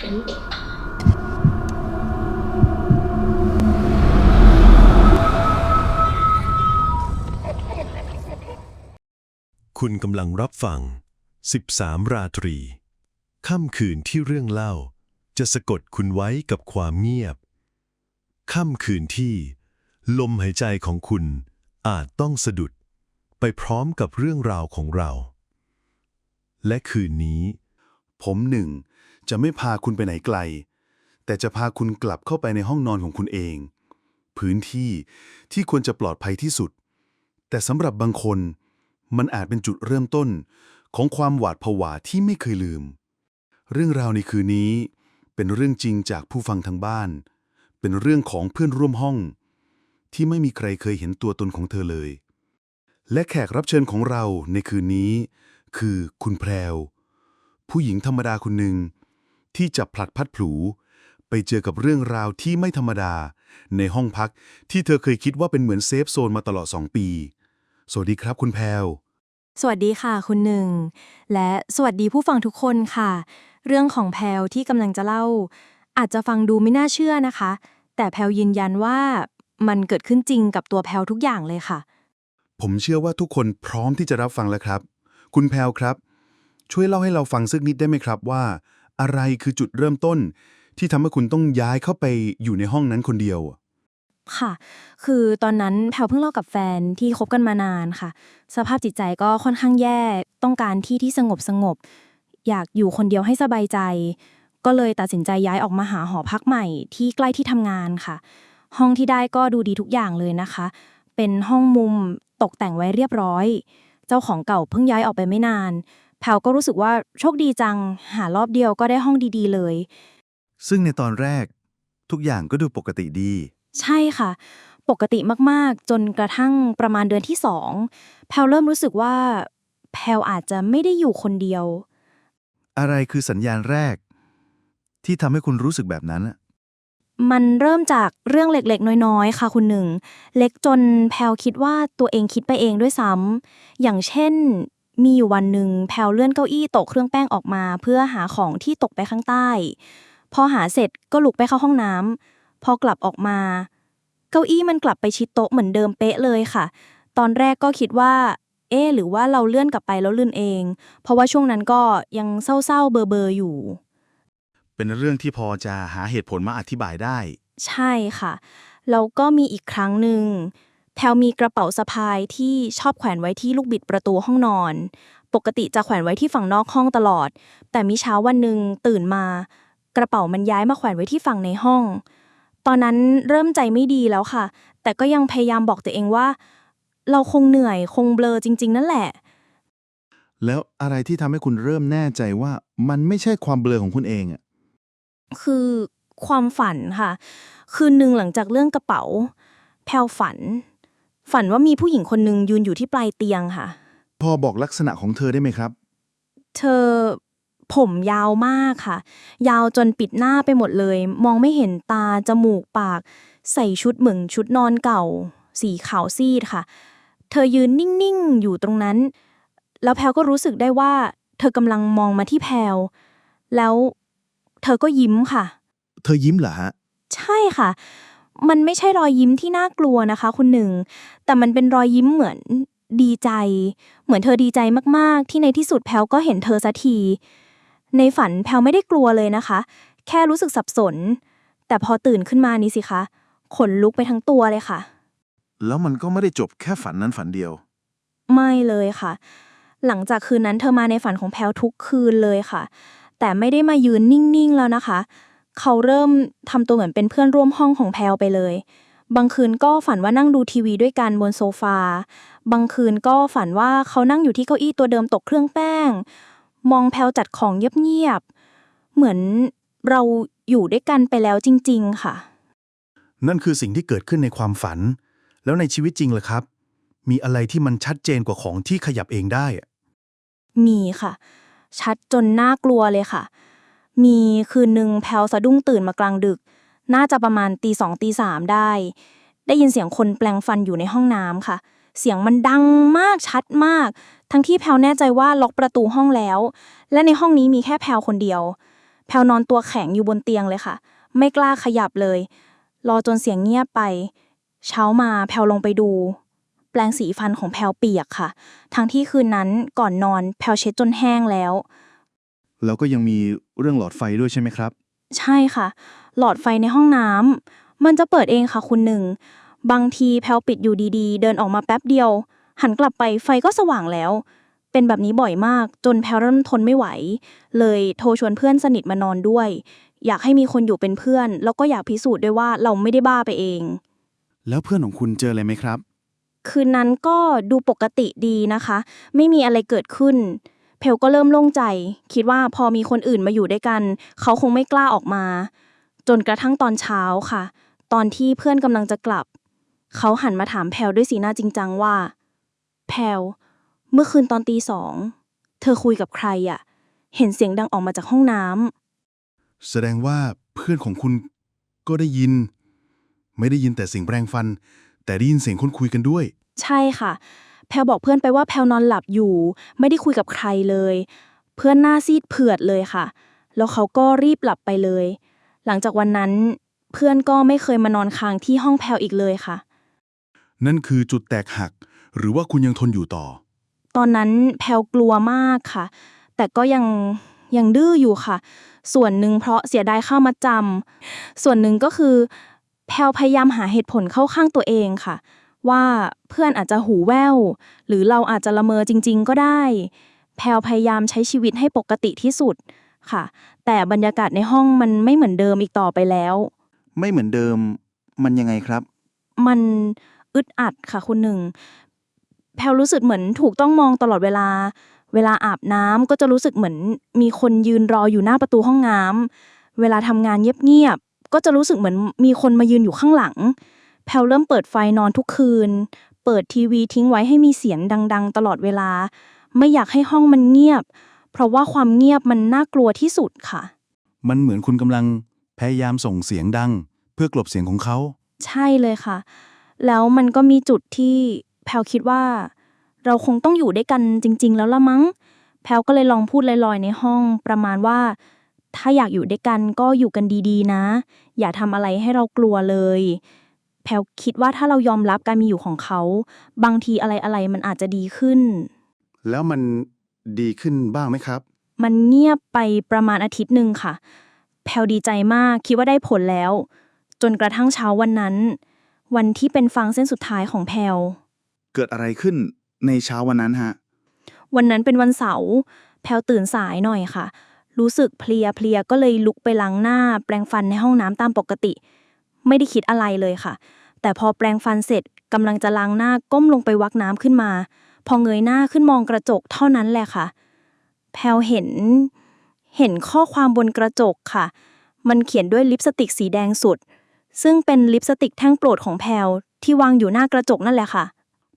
คุณกำลังรับฟัง 13 ราตรี ค่ำคืนที่เรื่องเล่า จะสะกดคุณไว้กับความเงียบ ค่ำคืนที่ ลมหายใจของคุณอาจต้องสะดุด ไปพร้อมกับเรื่องราวของเรา และคืนนี้ ผมหนึ่ง จะไม่พาคุณไปไหนไกล แต่จะพาคุณกลับเข้าไปในห้องนอนของคุณเอง พื้นที่ที่ควรจะปลอดภัยที่สุด แต่สำหรับบางคน มันอาจเป็นจุดเริ่มต้นของความหวาดผวาที่ไม่เคยลืม เรื่องราวในคืนนี้ เป็นเรื่องจริงจากผู้ฟังทางบ้าน เป็นเรื่องของเพื่อนร่วมห้อง ที่ไม่มีใครเคยเห็นตัวตนของเธอเลย และแขกรับเชิญของเราในคืนนี้ คือคุณแพรวผู้หญิงธรรมดาคนหนึ่ง ที่จับพลัดพลัดผลูไปเจอกับเรื่องราวที่ไม่ธรรมดา ในห้องพักที่เธอเคยคิดว่าเป็นเหมือนเซฟโซนมาตลอด 2 ปี สวัสดีครับคุณแพรวสวัสดีค่ะคุณหนึ่ง และสวัสดีผู้ฟังทุกคนค่ะ เรื่องของแพลวที่กำลังจะเล่า อาจจะฟังดูไม่น่าเชื่อนะคะ แต่แพลวยืนยันว่ามันเกิดขึ้นจริงกับตัวแพลวทุกอย่างเลยค่ะ ผมเชื่อว่าทุกคนพร้อมที่จะรับฟังแล้วครับ คุณแพรวครับ ช่วยเล่าให้เราฟังสักนิดได้ไหมครับว่า อะไรคือจุดเริ่มต้น ที่ทำให้คุณต้องย้ายเข้าไปอยู่ในห้องนั้นคนเดียว ค่ะ คือตอนนั้นแพลวเพิ่งเลิกกับแฟนที่คบกันมานานค่ะ สภาพจิตใจก็ค่อนข้างแย่ ต้องการที่ที่สงบสงบ อยากอยู่คนเดียวให้สบายใจ ก็เลยตัดสินใจย้ายออกมาหาหอพักใหม่ที่ใกล้ที่ทำงานค่ะ ห้องที่ได้ก็ดูดีทุกอย่างเลยนะคะ เป็นห้องมุมตกแต่งไว้เรียบร้อย เจ้าของเก่าเพิ่งย้ายออกไปไม่นาน แพลวก็รู้สึกว่าโชคดีจัง หารอบเดียวก็ได้ห้องดีๆเลย ซึ่งในตอนแรก ทุกอย่างก็ดูปกติดี ใช่ค่ะ ปกติมากๆ จนกระทั่งประมาณเดือนที่สองแพลเริ่มรู้สึกว่า แพลอาจจะไม่ได้อยู่คนเดียว อะไรคือสัญญาณแรก ที่ทำให้คุณรู้สึกแบบนั้นอะมันเริ่มจากเรื่องเล็กๆ น้อยๆ ค่ะคุณหนึ่ง เล็กจนแพลคิดว่าตัวเองคิดไปเองด้วยซ้ำอย่างเช่น มีอยู่วันหนึ่งแพลเลื่อนเก้าอี้ตกเครื่องแป้งออกมา เพื่อหาของที่ตกไปข้างใต้ พอหาเสร็จก็ลุกไปเข้าห้องน้ำพอกลับออกมา เก้าอี้มันกลับไปชิดโต๊ะเหมือนเดิมเป๊ะเลยค่ะ ตอนแรกก็คิดว่า เอ๊ะหรือว่าเราเลื่อนกลับไปแล้วลื่นเอง เพราะว่าช่วงนั้นก็ยังเศร้าๆเบอร์ๆอยู่ เป็นเรื่องที่พอจะหาเหตุผลมาอธิบายได้ ใช่ค่ะแล้วก็มีอีกครั้งหนึ่ง แพลมีกระเป๋าสะพายที่ชอบแขวนไว้ที่ลูกบิดประตูห้องนอน ปกติจะแขวนไว้ที่ฝั่งนอกห้องตลอด แต่มีเช้าวันหนึ่งตื่นมา กระเป๋ามันย้ายมาแขวนไว้ที่ฝั่งในห้อง ตอนนั้นเริ่มใจไม่ดีแล้วค่ะ แต่ก็ยังพยายามบอกตัวเองว่า เราคงเหนื่อยคงเบลอจริง ๆ นั่นแหละ แล้วอะไรที่ทำให้คุณเริ่มแน่ใจว่ามันไม่ใช่ความเบลอของคุณเองอะคือความฝันค่ะ คืนหนึ่งหลังจากเรื่องกระเป๋า แพลวฝัน ฝันว่ามีผู้หญิงคนหนึ่งยืนอยู่ที่ปลายเตียงค่ะ พอบอกลักษณะของเธอได้ไหมครับ เธอผมยาวมากค่ะ ยาวจนปิดหน้าไปหมดเลย มองไม่เห็นตา จมูกปาก ใส่ชุดเหมือนชุดนอนเก่า สีขาวซีดค่ะ เธอยืนนิ่งๆ อยู่ตรงนั้น แล้วแพลก็รู้สึกได้ว่า เธอกำลังมองมาที่แพลแล้วเธอก็ยิ้มค่ะ เธอยิ้มเหรอฮะ ใช่ค่ะ มันไม่ใช่รอยยิ้มที่น่ากลัวนะคะ คุณหนึ่ง แต่มันเป็นรอยยิ้มเหมือนดีใจ เหมือนเธอดีใจมากๆ ที่ในที่สุดแพลก็เห็นเธอสักที ในฝันแพลไม่ได้กลัวเลยนะคะ แค่รู้สึกสับสน แต่พอตื่นขึ้นมานี่สิคะขนลุกไปทั้งตัวเลยค่ะ แล้วมันก็ไม่ได้จบแค่ฝันนั้นฝันเดียว ไม่เลยค่ะ หลังจากคืนนั้นเธอมาในฝันของแพลทุกคืนเลยค่ะ แต่ไม่ได้มายืนนิ่งๆแล้วนะคะ เขาเริ่มทำตัวเหมือนเป็นเพื่อนร่วมห้องของแพลไปเลย บางคืนก็ฝันว่านั่งดูทีวีด้วยกันบนโซฟา บางคืนก็ฝันว่าเขานั่งอยู่ที่เก้าอี้ตัวเดิมตกเครื่องแป้ง มองแพลจัดของเงียบๆ เหมือนเราอยู่ด้วยกันไปแล้วจริง ๆ ค่ะ นั่นคือสิ่งที่เกิดขึ้นในความฝัน แล้วในชีวิตจริงล่ะครับ มีอะไรที่มันชัดเจนกว่าของที่ขยับเองได้อะมีค่ะ ชัดจนน่ากลัวเลยค่ะ มีคืนหนึ่งแพลสะดุ้งตื่นมากลางดึก น่าจะประมาณตีสองตีสามได้ ได้ยินเสียงคนแปลงฟันอยู่ในห้องน้ำค่ะ เสียงมันดังมากชัดมาก ทั้งที่แพลแน่ใจว่าล็อกประตูห้องแล้ว และในห้องนี้มีแค่แพลคนเดียว แพลวนอนตัวแข็งอยู่บนเตียงเลยค่ะ ไม่กล้าขยับเลย รอจนเสียงเงียบไป เช้ามาแพลวลงไปดู แปลงสีฟันของแพลวเปียกค่ะ ทั้งที่คืนนั้นก่อนนอนแพลวเช็ดจนแห้งแล้ว แล้วก็ยังมีเรื่องหลอดไฟด้วยใช่ไหมครับ ใช่ค่ะ หลอดไฟในห้องน้ำมันจะเปิดเองค่ะคุณหนึ่ง บางทีแพลวปิดอยู่ดีๆ เดินออกมาแป๊บเดียว หันกลับไปไฟก็สว่างแล้ว เป็นแบบนี้บ่อยมาก จนแพลวเริ่มทนไม่ไหว เลยโทรชวนเพื่อนสนิทมานอนด้วย อยากให้มีคนอยู่เป็นเพื่อน แล้วก็อยากพิสูจน์ด้วยว่าเราไม่ได้บ้าไปเอง แล้วเพื่อนของคุณเจออะไรไหมครับ คืนนั้นก็ดูปกติดีนะคะ ไม่มีอะไรเกิดขึ้น เพลก็เริ่มโล่งใจ คิดว่าพอมีคนอื่นมาอยู่ด้วยกัน เขาคงไม่กล้าออกมา จนกระทั่งตอนเช้าค่ะ ตอนที่เพื่อนกำลังจะกลับ เขาหันมาถามแพลด้วยสีหน้าจริงจังว่า แพลเมื่อคืนตอนตีสอง เธอคุยกับใครอะเห็นเสียงดังออกมาจากห้องน้ำแสดงว่าเพื่อนของคุณก็ได้ยิน ไม่ได้ยินแต่เสียงแปรงฟัน แต่ได้ยินเสียงคนคุยกันด้วย ใช่ค่ะ แพลบอกเพื่อนไปว่าแพลนอนหลับอยู่ ไม่ได้คุยกับใครเลย เพื่อนหน้าซีดเผือดเลยค่ะ แล้วเขาก็รีบหลับไปเลย หลังจากวันนั้น เพื่อนก็ไม่เคยมานอนค้างที่ห้องแพลอีกเลยค่ะ นั่นคือจุดแตกหัก หรือว่าคุณยังทนอยู่ต่อ ตอนนั้นแพลกลัวมากค่ะ แต่ก็ยังยังดื้ออยู่ค่ะ ส่วนหนึ่งเพราะเสียดายค่ามาจำส่วนหนึ่งก็คือ แพลพยายามหาเหตุผลเข้าข้างตัวเองค่ะ ว่าเพื่อนอาจจะหูแว่วหรือเราอาจจะละเมอจริง ๆ ก็ได้ แพลพยายามใช้ชีวิตให้ปกติที่สุดค่ะ แต่บรรยากาศในห้องมันไม่เหมือนเดิมอีกต่อไปแล้ว ไม่เหมือนเดิมมันยังไงครับ มันอึดอัดค่ะคุณหนึ่ง แพลรู้สึกเหมือนถูกต้องมองตลอดเวลา เวลาอาบน้ำก็จะรู้สึกเหมือน มีคนยืนรออยู่หน้าประตูห้องน้ำเวลาทำงานเงียบๆก็จะรู้สึกเหมือนมีคนมายืนอยู่ข้างหลัง แพลเริ่มเปิดไฟนอนทุกคืน เปิดทีวีทิ้งไว้ให้มีเสียงดัง ๆ ตลอดเวลา ไม่อยากให้ห้องมันเงียบ เพราะว่าความเงียบมันน่ากลัวที่สุดค่ะ มันเหมือนคุณกำลังพยายามส่งเสียงดัง เพื่อกลบเสียงของเขา ใช่เลยค่ะ แล้วมันก็มีจุดที่แพลคิดว่า เราคงต้องอยู่ด้วยกันจริง ๆ แล้วละมั้ง แพลก็เลยลองพูดลอยๆ ในห้องประมาณว่า ถ้าอยากอยู่ด้วยกันก็อยู่กันดีๆ นะ อย่าทำอะไรให้เรากลัวเลยแพลคิดว่าถ้าเรายอมรับการมีอยู่ของเขา บางทีอะไรๆมันอาจจะดีขึ้น แล้วมันดีขึ้นบ้างไหมครับ มันเงียบไปประมาณอาทิตย์หนึ่งค่ะ แพลดีใจมากคิดว่าได้ผลแล้ว จนกระทั่งเช้าวันนั้น วันที่เป็นฟางเส้นสุดท้ายของแพลเกิดอะไรขึ้นในเช้าวันนั้นฮะ วันนั้นเป็นวันเสาร์แพลตื่นสายหน่อยค่ะ รู้สึกเพลียเพลียก็เลยลุกไปล้างหน้า แปรงฟันในห้องน้ำตามปกติ ไม่ได้คิดอะไรเลยค่ะ แต่พอแปรงฟันเสร็จกำลังจะล้างหน้าก้มลงไปวักน้ำขึ้นมา พอเงยหน้าขึ้นมองกระจกเท่านั้นแหละค่ะ แพลเห็น เห็นข้อความบนกระจกค่ะ มันเขียนด้วยลิปสติกสีแดงสุด ซึ่งเป็นลิปสติกแท่งโปรดของแพลที่วางอยู่หน้ากระจกนั่นแหละค่ะ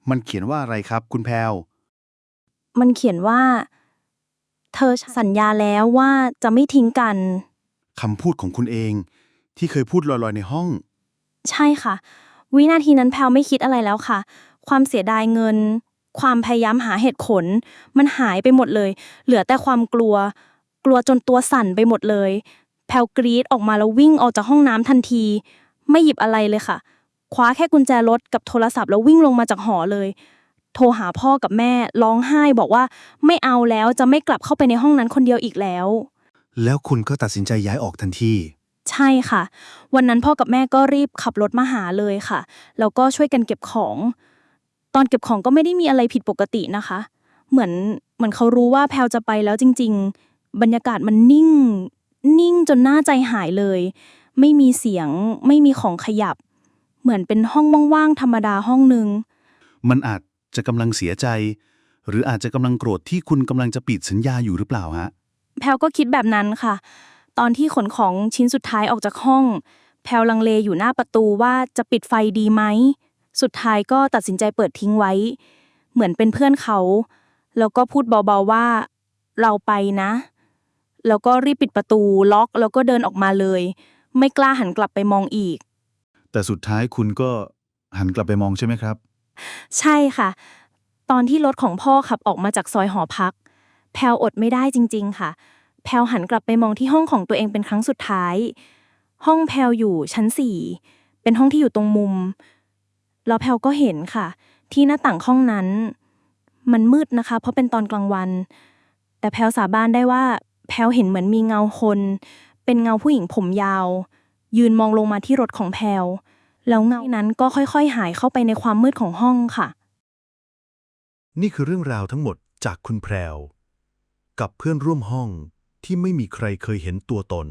มันเขียนว่าอะไรครับคุณแพลวมันเขียนว่า เธอสัญญาแล้วว่าจะไม่ทิ้งกัน คำพูดของคุณเอง ที่เคยพูดลอยๆในห้อง ใช่ค่ะ วินาทีนั้นแพลไม่คิดอะไรแล้วค่ะ ความเสียดายเงิน ความพยายามหาเหตุผล มันหายไปหมดเลย เหลือแต่ความกลัว กลัวจนตัวสั่นไปหมดเลย แพลกรีดออกมาแล้ววิ่งออกจากห้องน้ำทันที ไม่หยิบอะไรเลยค่ะ คว้าแค่กุญแจรถกับโทรศัพท์แล้ววิ่งลงมาจากหอเลย โทรหาพ่อกับแม่ร้องไห้บอกว่าไม่เอาแล้วจะไม่กลับเข้าไปในห้องนั้นคนเดียวอีกแล้ว แล้วคุณก็ตัดสินใจย้ายออกทันที ใช่ค่ะ วันนั้นพ่อกับแม่ก็รีบขับรถมาหาเลยค่ะ แล้วก็ช่วยกันเก็บของ ตอนเก็บของก็ไม่ได้มีอะไรผิดปกตินะคะ เหมือนเหมือนเขารู้ว่าแพลวจะไปแล้วจริง ๆ บรรยากาศมันนิ่ง นิ่งจนน่าใจหายเลย ไม่มีเสียง ไม่มีของขยับ เหมือนเป็นห้องว่างๆธรรมดาห้องหนึ่งมันอาจจะกำลังเสียใจ หรืออาจจะกำลังโกรธที่คุณกำลังจะปิดสัญญาอยู่หรือเปล่าฮะ แพลวก็คิดแบบนั้นค่ะ ตอนที่ขนของชิ้นสุดท้ายออกจากห้อง แพลวลังเลอยู่หน้าประตูว่าจะปิดไฟดีไหม สุดท้ายก็ตัดสินใจเปิดทิ้งไว้ เหมือนเป็นเพื่อนเขา แล้วก็พูดเบาๆว่า เราไปนะ แล้วก็รีบปิดประตูล็อกแล้วก็เดินออกมาเลย ไม่กล้าหันกลับไปมองอีก แต่สุดท้ายคุณก็หันกลับไปมองใช่ไหมครับ ใช่ค่ะ ตอนที่รถของพ่อขับออกมาจากซอยหอพัก แพลวอดไม่ได้จริง ๆ ค่ะ แพลวหันกลับไปมองที่ห้องของตัวเองเป็นครั้งสุดท้าย ห้องแพลวอยู่ชั้นสี่เป็นห้องที่อยู่ตรงมุม แล้วแพลวก็เห็นค่ะ ที่หน้าต่างห้องนั้น มันมืดนะคะ เพราะเป็นตอนกลางวัน แต่แพลวสาบานได้ว่า แพลวเห็นเหมือนมีเงาคน เป็นเงาผู้หญิงผมยาว ยืนมองลงมาที่รถของแพลวแล้วเงานั้นก็ค่อยๆ หายเข้าไปในความมืดของห้องค่ะ นี่คือเรื่องราวทั้งหมดจากคุณแพรวกับเพื่อนร่วมห้อง ที่ไม่มีใครเคยเห็นตัวตน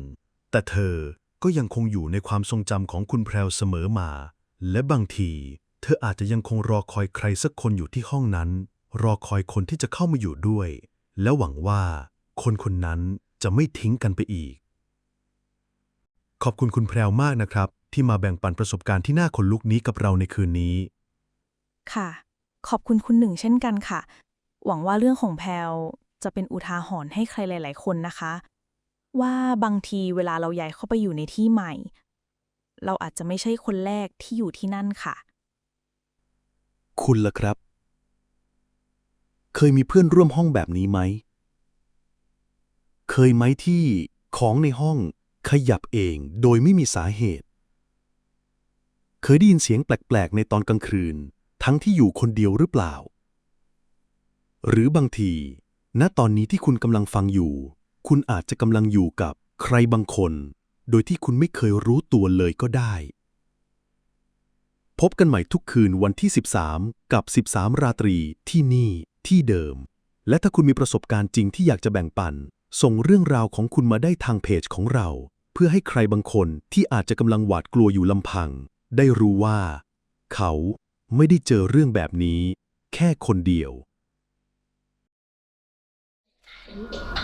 แต่เธอก็ยังคงอยู่ในความทรงจำของคุณแพรวเสมอมา และบางที เธออาจจะยังคงรอคอยใครสักคนอยู่ที่ห้องนั้น รอคอยคนที่จะเข้ามาอยู่ด้วย และหวังว่า คนคนนั้นจะไม่ทิ้งกันไปอีก ขอบคุณคุณแพรวมากนะครับ ที่มาแบ่งปันประสบการณ์ที่น่าขนลุกนี้กับเราในคืนนี้ ค่ะ ขอบคุณคุณหนึ่งเช่นกันค่ะ หวังว่าเรื่องของแพลว จะเป็นอุทาหรณ์ให้ใครหลาย ๆ คนนะคะ ว่าบางทีเวลาเราย้ายเข้าไปอยู่ในที่ใหม่ เราอาจจะไม่ใช่คนแรกที่อยู่ที่นั่นค่ะ คุณล่ะครับ เคยมีเพื่อนร่วมห้องแบบนี้ไหม เคยไหมที่ของในห้องขยับเองโดยไม่มีสาเหตุ เคยได้ยินเสียงแปลก ๆ ในตอนกลางคืน ทั้งที่อยู่คนเดียวหรือเปล่า หรือบางที ณตอนนี้ที่คุณกำลังฟังอยู่ คุณอาจจะกำลังอยู่กับใครบางคน โดยที่คุณไม่เคยรู้ตัวเลยก็ได้ พบกันใหม่ทุกคืนวันที่ 13 กับ 13 ราตรีที่นี่ที่เดิม และถ้าคุณมีประสบการณ์จริงที่อยากจะแบ่งปัน ส่งเรื่องราวของคุณมาได้ทางเพจของเรา เพื่อให้ใครบางคนที่อาจจะกำลังหวาดกลัวอยู่ลำพัง ได้รู้ว่า เขาไม่ได้เจอเรื่องแบบนี้ แค่คนเดียว Thank you.